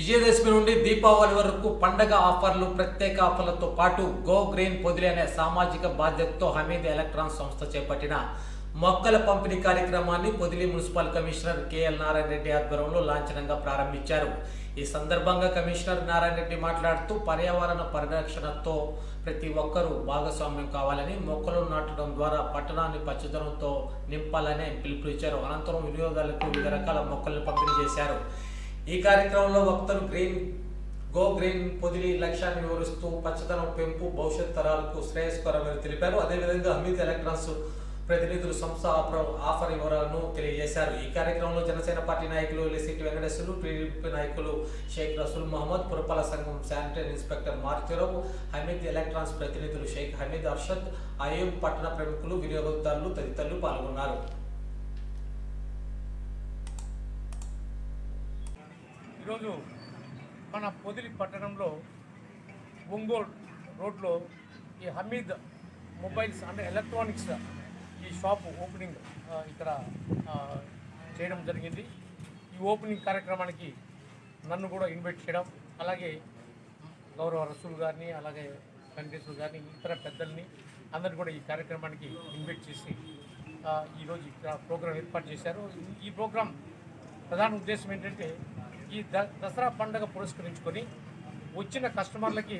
విజయదశమి నుండి దీపావళి వరకు పండగ ఆఫర్లు ప్రత్యేక ఆఫర్లతో పాటు గో గ్రీన్ పొదిలి అనే సామాజిక బాధ్యతతో హమీద్ ఎలక్ట్రాన్ సంస్థ చేపట్టిన మొక్కల పంపిణీ కార్యక్రమాన్ని Podili municipal commissioner KL Narayana Reddy ఆధ్వర్యంలో లాంఛనంగా ప్రారంభించారు. ఈ సందర్భంగా కమిషనర్ నారాయణ రెడ్డి మాట్లాడుతూ పర్యావరణ పరిరక్షణతో ప్రతి ఒక్కరూ భాగస్వామ్యం కావాలని మొక్కలు నాటడం ద్వారా పట్టణాన్ని పచ్చదనంతో నింపాలని పిలుపునిచ్చారు. అనంతరం వినియోగాలకు వివిధ రకాల మొక్కలను పంపిణీ చేశారు. ఈ కార్యక్రమంలో వక్తలు గ్రీన్ గో గ్రీన్ పొదిలి లక్ష్యాన్ని వివరిస్తూ పచ్చదనం పెంపు భవిష్యత్ తరాలకు శ్రేయస్కరమని తెలిపారు. అదేవిధంగా అమిత్ ఎలక్ట్రాన్స్ ప్రతినిధులు సంస్థ ఆఫర్ ఆఫర్ వివరాలను తెలియజేశారు. ఈ కార్యక్రమంలో జనసేన పార్టీ నాయకులు ఎల్ఎసిటి వెంకటేశ్వరులు టీడీపీ నాయకులు షేక్ రసూల్ మహమ్మద్ పురపాల సంఘం sanitary inspector Maruthi Rao Hameed electronics ప్రతినిధులు షేక్ హమీద్ అర్షద్ అయూబ్ పట్టణ ప్రముఖులు వినియోగదారులు తదితరులు పాల్గొన్నారు. ఈరోజు మన పొదిలి పట్టణంలో ఒంగోలు రోడ్లో ఈ హమీద్ మొబైల్స్ అంటే ఎలక్ట్రానిక్స్ ఈ షాప్ ఓపెనింగ్ ఇక్కడ చేయడం జరిగింది. ఈ ఓపెనింగ్ కార్యక్రమానికి నన్ను కూడా ఇన్వైట్ చేయడం అలాగే గౌరవ రసూల్ గారిని అలాగే వెంకటేశ్వర గారిని ఇతర పెద్దల్ని అందరిని కూడా ఈ కార్యక్రమానికి ఇన్వైట్ చేసి ఈరోజు ఇక్కడ ప్రోగ్రాం ఏర్పాటు చేశారు. ఈ ప్రోగ్రాం ప్రధాన ఉద్దేశం ఏంటంటే ఈ ద దసరా పండుగ పురస్కరించుకొని వచ్చిన కస్టమర్లకి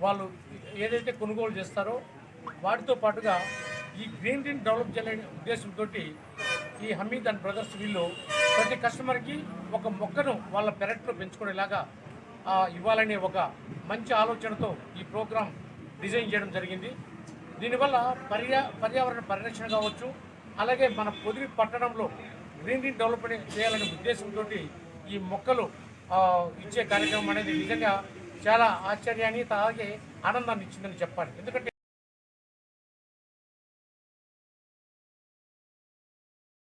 వాళ్ళు ఏదైతే కొనుగోలు చేస్తారో వాటితో పాటుగా ఈ గ్రీన్ టీని డెవలప్ చేయాలనే ఉద్దేశంతో ఈ హమీద్ అండ్ బ్రదర్స్ వీళ్ళు ప్రతి కస్టమర్కి ఒక మొక్కను వాళ్ళ పెరట్లో పెంచుకునేలాగా ఇవ్వాలనే ఒక మంచి ఆలోచనతో ఈ ప్రోగ్రాం డిజైన్ చేయడం జరిగింది. దీనివల్ల పర్యా పర్యావరణ పరిరక్షణ కావచ్చు అలాగే మన పొదిరి పట్టణంలో గ్రీన్ టీన్ డెవలప్మెంట్ చేయాలనే ఉద్దేశంతో ఈ మొక్కలు ఆ, ఇచ్చే కార్యక్రమం అనేది నిజంగా చాలా ఆశ్చర్యాన్ని అలాగే ఆనందాన్ని ఇచ్చిందని చెప్పాలి. ఎందుకంటే